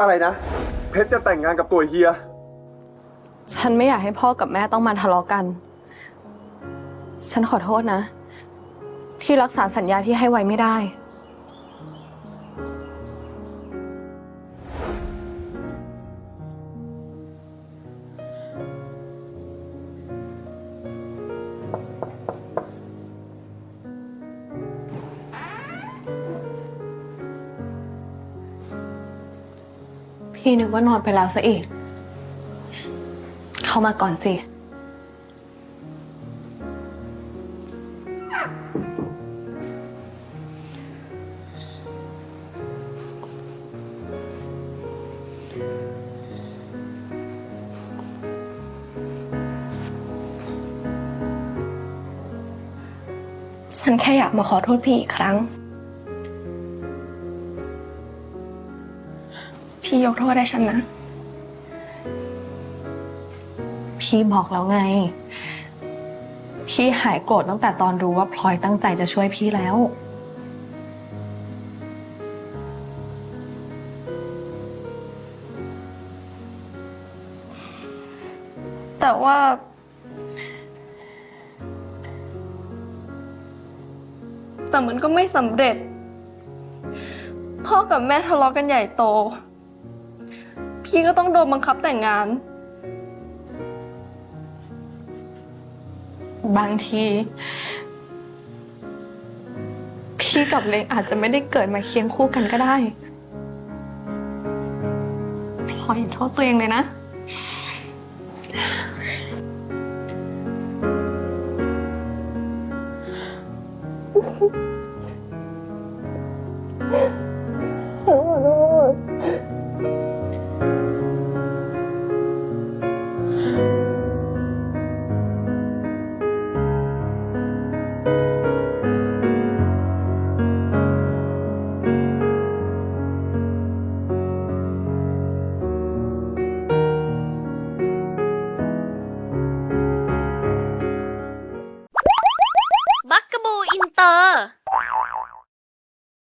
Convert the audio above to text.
อะไรนะ เพชรจะแต่งงานกับตัวเฮีย ฉันไม่อยากให้พ่อกับแม่ต้องมาทะเลาะกัน ฉันขอโทษนะ ที่รักษาสัญญาที่ให้ไว้ไม่ได้ พี่นึกว่านอนไปแล้วซะอีก เข้ามาก่อนสิ ฉันแค่อยากมาขอโทษพี่อีกครั้ง พี่ยกโทษให้ฉันนะ พี่บอกแล้วไง พี่หายโกรธตั้งแต่ตอนรู้ว่าพลอยตั้งใจจะช่วยพี่แล้ว แต่ว่า แต่มันก็ไม่สำเร็จ พ่อกับแม่ทะเลาะกันใหญ่โต พี่ก็ต้องโดนบังคับแต่งงาน บางที พี่กับเล็กอาจจะไม่ได้เกิดมาเคียงคู่กันก็ได้พลอยอย่าโทษตัวเองเลยนะ 맛있겠다.